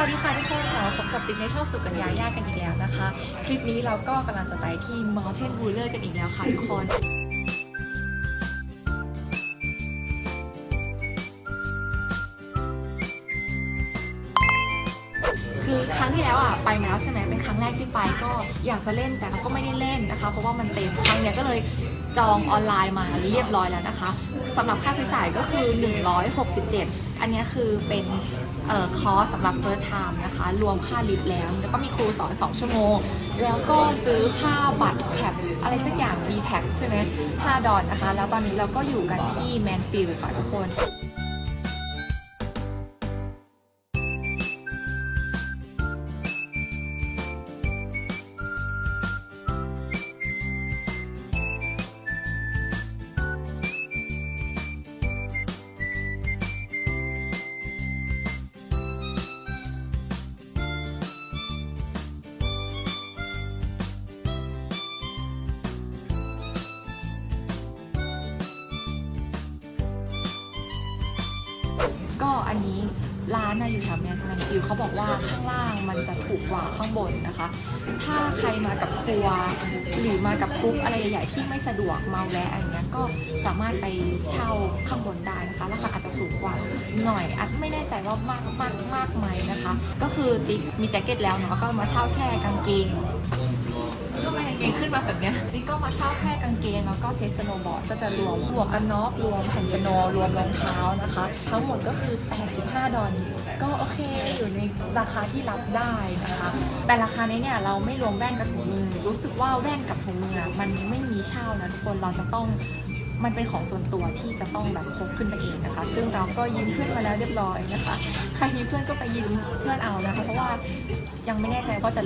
สวัสดีค่ะทุกคนค่ะพบกับติ๊กในช่องสุกัญญาย่ากันอีกแล้วนะคะ คลิปนี้เราก็กำลังจะไปที่ Mountain Ruler กันอีกแล้วค่ะทุกคนคือครั้งที่แล้วอะไปมาแล้วใช่ไหมเป็นครั้งแรกที่ไปก็อยากจะเล่นแต่เราก็ไม่ได้เล่นนะคะ เพราะว่ามันเต็มครั้งเนี้ยก็เลยจองออนไลน์มาเรียบร้อยแล้วนะคะสำหรับค่าใช้จ่ายก็คือ 167 อันเนี้คือเป็น คอร์สสำหรับ first time นะคะ รวมค่าลิฟต์แล้ว แล้วก็มีครูสอน 2 ชั่วโมง แล้วก็ซื้อค่าบัตรแท็บอะไรสักอย่าง b t a g ใช่ไหม5ดอลนะคะ แล้วตอนนี้เราก็อยู่กันที่แมนฟิลด์ค่ะทุกคน อันนี้ร้านนะอยู่แถวแมนแมนฟิลเขาบอกว่าข้างล่างมันจะถูกกว่าข้างบนนะคะ ถ้าใครมากับครัว หรือมากับกรุ๊ปอะไรใหญ่ๆที่ไม่สะดวกเมาแล้วอะไรเงี้ยก็สามารถไปเช่าข้างบนได้นะคะราคาอาจจะสูงกว่าหน่อยอัดไม่แน่ใจว่ามากมากมากไหมนะคะ ก็คือติ๊กมีแจ็คเก็ตแล้วเนาะก็มาเช่าแค่กางเกง เกงขึ้นมาแบบเนี้ยนี่ก็มาเช่าแค่กางเกงแล้วก็เซตสโนว์บอร์ดก็จะรวมหมวกกันน็อกรวมแผ่นสโนว์รวมรองเท้านะคะ ทั้งหมดก็คือ 85 ดอลก็โอเคอยู่ในราคาที่รับได้นะคะ แต่ราคานี้เนี่ยเราไม่รวมแว่นกับถุงมือ รู้สึกว่าแว่นกับถุงมืออะมันไม่มีเช่านะทุกคนเราจะต้องมันเป็นของส่วนตัวที่จะต้องแบบพกขึ้นไปเองนะคะ ซึ่งเราก็ยืมเพื่อนมาแล้วเรียบร้อยนะคะ ใครมีเพื่อนก็ไปยืมเพื่อนเอานะคะ เพราะว่า ยังไม่แน่ใจว่าจะ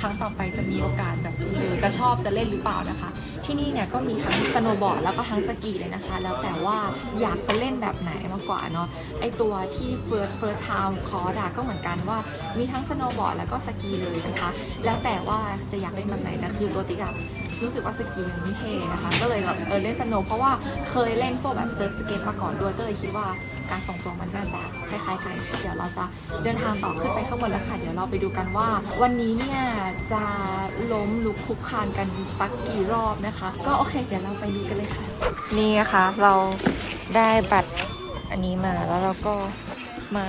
ครั้งต่อไปจะมีโอกาสแบบเออจะชอบจะเล่นหรือเปล่านะคะ ที่นี่เนี่ยก็มีทั้งสโนว์บอร์ดแล้วก็ทั้งสกีเลยนะคะ แล้วแต่ว่าอยากจะเล่นแบบไหนมากกว่าเนาะไอตัวที่เฟิร์สเฟิร์สทาวน์คอร์ดก็เหมือนกันว่ามีทั้งสโนว์บอร์ดแล้วก็สกีเลยนะคะ แล้วแต่ว่าจะอยากเล่นแบบไหนนะคือตัวติ๊กอะ รู้สึกว่าสกีมันไม่เท่นะคะ ก็เลยแบบเออเล่นสโนว์เพราะว่าเคยเล่นพวกแบบเซิร์ฟสเก็ตมาก่อนด้วย ก็เลยคิดว่าการส่งตัวมันน่าจะคล้ายๆกัน เดี๋ยวเราจะเดินทางต่อขึ้นไปข้างบนแล้วค่ะ เดี๋ยวเราไปดูกันว่า วันนี้เนี่ยจะล้มลุกคุกคานกันสักกี่รอบนะคะ ก็โอเค เดี๋ยวเราไปดูกันเลยค่ะ นี่นะคะเราได้บัตรอันนี้มาแล้วเราก็มา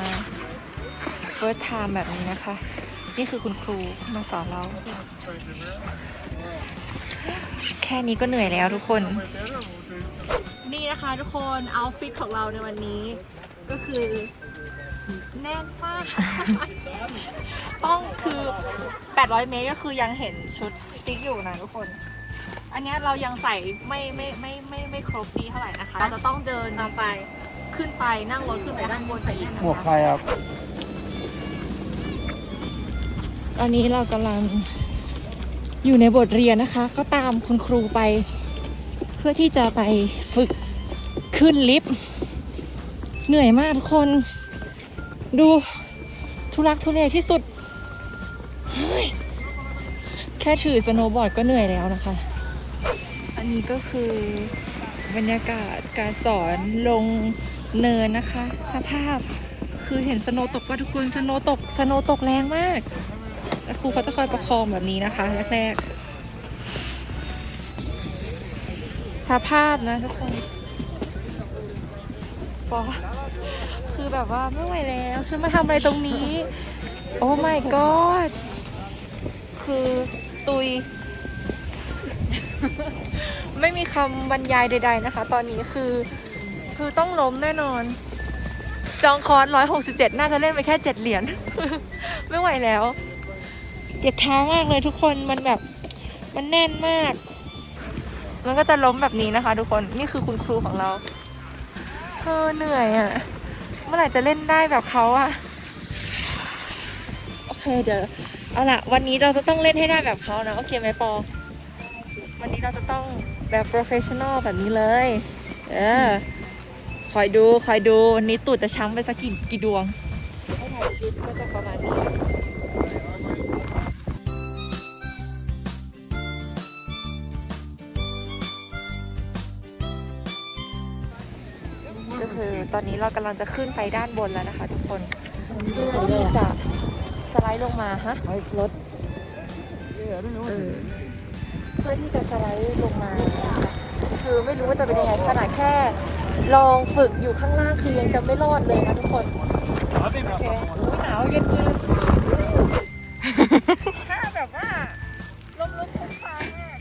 first time แบบนี้นะคะ นี่คือคุณครูมาสอนเรา แค่นี้ก็เหนื่อยแล้วทุกคน นี่นะคะทุกคนเอาฟิตของเราในวันนี้ ก็คือแน่นมาก ต้องคือ 800 เมตรก็คือยังเห็นชุดติ๊กอยู่นะทุกคน อันเนี้ยเรายังใส่ไม่ไม่ไม่ไม่ไม่ครบดีเท่าไหร่นะคะ เราจะต้องเดินตามไปขึ้นไปนั่งรถขึ้นไปด้านบนไปอีกนะหมวกคะใครครับ ตอนนี้เรากำลัง อยู่ในบทเรียนนะคะ ก็ตามคุณครูไป เพื่อที่จะไปฝึกขึ้นลิฟต์เหนื่อยมากทุกคน ดูทุลักทุเลที่สุด แค่ถือสโนว์บอร์ดก็เหนื่อยแล้วนะคะ อันนี้ก็คือบรรยากาศการสอนลงเนินนะคะ สภาพคือเห็นสโนว์ตกว่าทุกคนสโนว์ตกสโนว์ตกแรงมาก แล้วครูเขาจะคอยประคองแบบนี้นะคะแรกๆสภาพนะทุกคนปอคือแบบว่าไม่ไหวแล้วฉันมาทำอะไรตรงนี้ โอ้ my god คือตุย ไม่มีคำบรรยายใด ๆนะคะ ตอนนี้คือคือต้องล้มแน่นอน จองคอร์ส167 น่าจะเล่นไปแค่ 7 เหรียญ ไม่ไหวแล้ว เจ็บเท้ามากเลยทุกคนมันแบบมันแน่นมากแล้วก็จะล้มแบบนี้นะคะ ทุกคนนี่คือคุณครูของเราเออเหนื่อยอะ่ะ เมื่อไหร่จะเล่นได้แบบเขาอะ่ะโอเคเดี๋ยวเอาละวันนี้เราจะต้องเล่นให้ได้แบบเขานะโอเคไหมปอ วันนี้เราจะต้องแบบ professional แบบนี้เลย เออคอยดูคอยดูวันนี้ตูดจะช้ำไปสักกี่กี่ดวงถ้าถ่ายลิฟต์ก็จะประมาณนี้ ตอนนี้เรากำลังจะขึ้นไปด้านบนแล้วนะคะ ทุกคนเพื่อที่จะไปด์ลงมาฮะรถ Yeah, I don't know เอ what อ it is. เพื่อที่จะสไลด์ลงมา คือไม่รู้ว่าจะเป็นยังไงขนาดแค่ ลองฝึกอยู่ข้างล่างคือยังจะไม่รอดเลยนะทุกคน I've been โอ up เค before. อุ๊ยหนาวเย็นมือถ้าแบบว่าลมลุกคลุ้งคลานมาก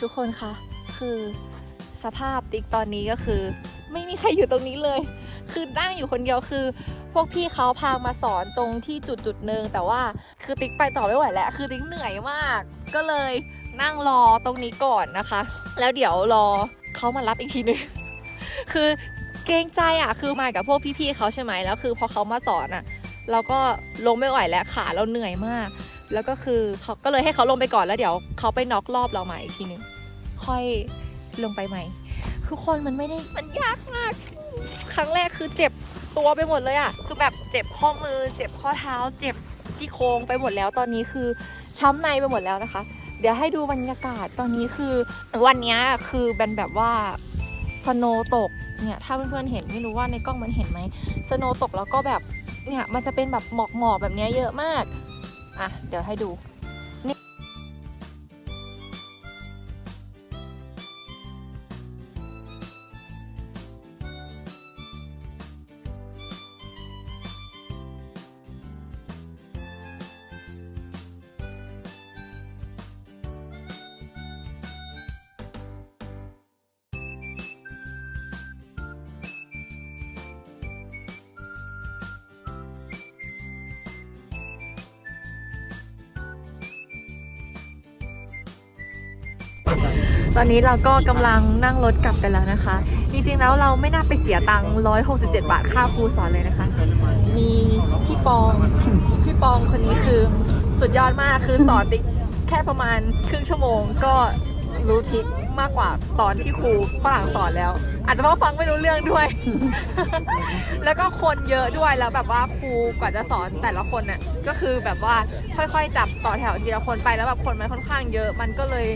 ทุกคนคะคือสภาพติ๊กตอนนี้ก็คือ ไม่มีใครอยู่ตรงนี้เลย คือนั่งอยู่คนเดียวคือ พวกพี่เขาพามาสอนตรงที่จุดจุดหนึ่งแต่ว่าคือติ๊กไปต่อไม่ไหวแล้ว คือติ๊กเหนื่อยมาก ก็เลยนั่งรอตรงนี้ก่อนนะคะ แล้วเดี๋ยวรอเขามารับอีกทีนึงคือเกรงใจอะคือมากับพวกพี่ๆเขาใช่ไหมแล้วคือพอเขามาสอนอะ เราก็ลงไม่ไหวแล้วขาเราเหนื่อยมาก แล้วก็คือเขาก็เลยให้เขาลงไปก่อนแล้วเดี๋ยวเขาไปน็อกรอบเราใหม่อีกทีนึงค่อยลงไปใหม่ ทุกคนมันไม่ได้มันยากมาก ครั้งแรกคือเจ็บตัวไปหมดเลยอะคือแบบเจ็บข้อมือ เจ็บข้อเท้า เจ็บซี่โครงไปหมดแล้วตอนนี้คือช้ำในไปหมดแล้วนะคะ เดี๋ยวให้ดูบรรยากาศตอนนี้คือวันนี้คือเป็นแบบว่าสโนตกเนี่ยถ้าเพื่อนๆเห็นไม่รู้ว่าในกล้องมันเห็นไหมสโนตกแล้วก็แบบเนี่ยมันจะเป็นแบบหมอกหมอกแบบนี้เยอะมาก อะ เดี๋ยวให้ดู ตอนนี้เราก็กำลังนั่งรถกลับกันแล้วนะคะ จริงๆแล้วเราไม่น่าไปเสียตังค์167 บาทค่าครูสอนเลยนะคะ มีพี่ปอง พี่ปองคนนี้คือสุดยอดมากคือสอนติ๊กแค่ประมาณครึ่งชั่วโมงก็รู้ทริกมากกว่าตอนที่ครูฝรั่งสอนแล้ว อาจจะเพราะฟังไม่รู้เรื่องด้วย แล้วก็คนเยอะด้วยแล้วแบบว่าครูกว่าจะสอนแต่ละคนน่ะก็คือแบบว่าค่อยๆ จับต่อแถวทีละคนไปแล้วแบบคนมันค่อนข้างเยอะมันก็เลย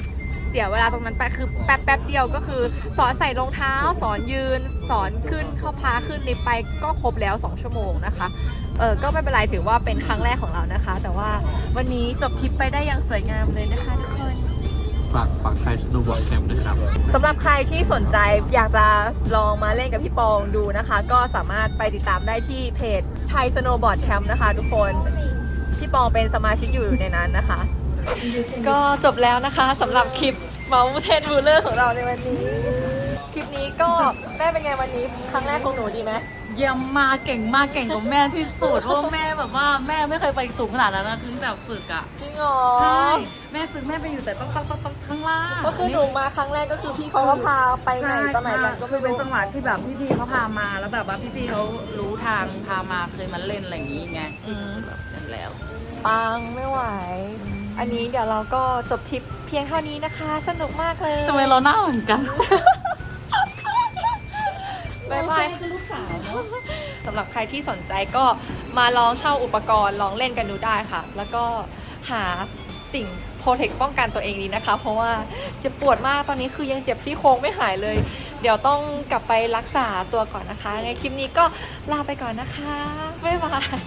สียเวลาตรงนั้นไปคือแป๊บแป๊บๆเดียวก็คือ สอนใส่รองเท้า สอนยืน สอนขึ้นเข้าพาขึ้นลิฟต์ไปก็ครบแล้ว 2 ชั่วโมงนะคะเออก็ไม่เป็นไรถือว่าเป็นครั้งแรกของเรานะคะ แต่ว่าวันนี้จบทริปไปได้อย่างสวยงามเลยนะคะทุกคนฝากฝากไทยสโนว์บอร์ดแคมป์นะครับสำหรับใครที่สนใจอยากจะลองมาเล่นกับพี่ปองดูนะคะ ก็สามารถไปติดตามได้ที่เพจไทยสโนว์บอร์ดแคมป์นะคะ ทุกคนพี่ปองเป็นสมาชิกอยู่ในนั้นนะคะ ก็จบแล้วนะคะสำหรับคลิปเมาส์เทนบูลเลอร์ของเราในวันนี้ คลิปนี้ก็แม่เป็นไงวันนี้ครั้งแรกของหนูดีไหมเยี่ยมมากเก่งมากเก่งกว่าแม่ที่สุดเพราะว่าแม่แบบว่าแม่ไม่เคยไปสูงขนาดนั้นนะคือแบบฝึกอะจริงเหรอใช่แม่ฝึกแม่ไปอยู่แต่ต้องต้องต้องต้องข้างล่างก็คือหนูมาครั้งแรกก็คือพี่เขาก็พาไปไหนใช่ตอนไหนกันก็คืไม่อเป็นรู้จังหวะที่แบบพี่ๆเขาพามาแล้วแบบว่าพี่ๆเขารู้ทางพามาเคยมาเล่นอะไรอย่างงี้ไงอืมแบบเล่นแล้วปังไม่ไหว อันนี้เดี๋ยวเราก็จบทริปเพียงเท่านี้นะคะ สนุกมากเลยทำไมเราหน้าเหมือนกันบ๊ายบายคือลูกสาวเนาะสำหรับใครที่สนใจก็มาลองเช่าอุปกรณ์ลองเล่นกันดูได้ค่ะ แล้วก็หาสิ่งโปรเทคป้องกันตัวเองดีนะคะ เพราะว่าเจ็บปวดมากตอนนี้คือยังเจ็บซี่โครงไม่หายเลย เดี๋ยวต้องกลับไปรักษาตัวก่อนนะคะ ในคลิปนี้ก็ลาไปก่อนนะคะ บ๊ายบาย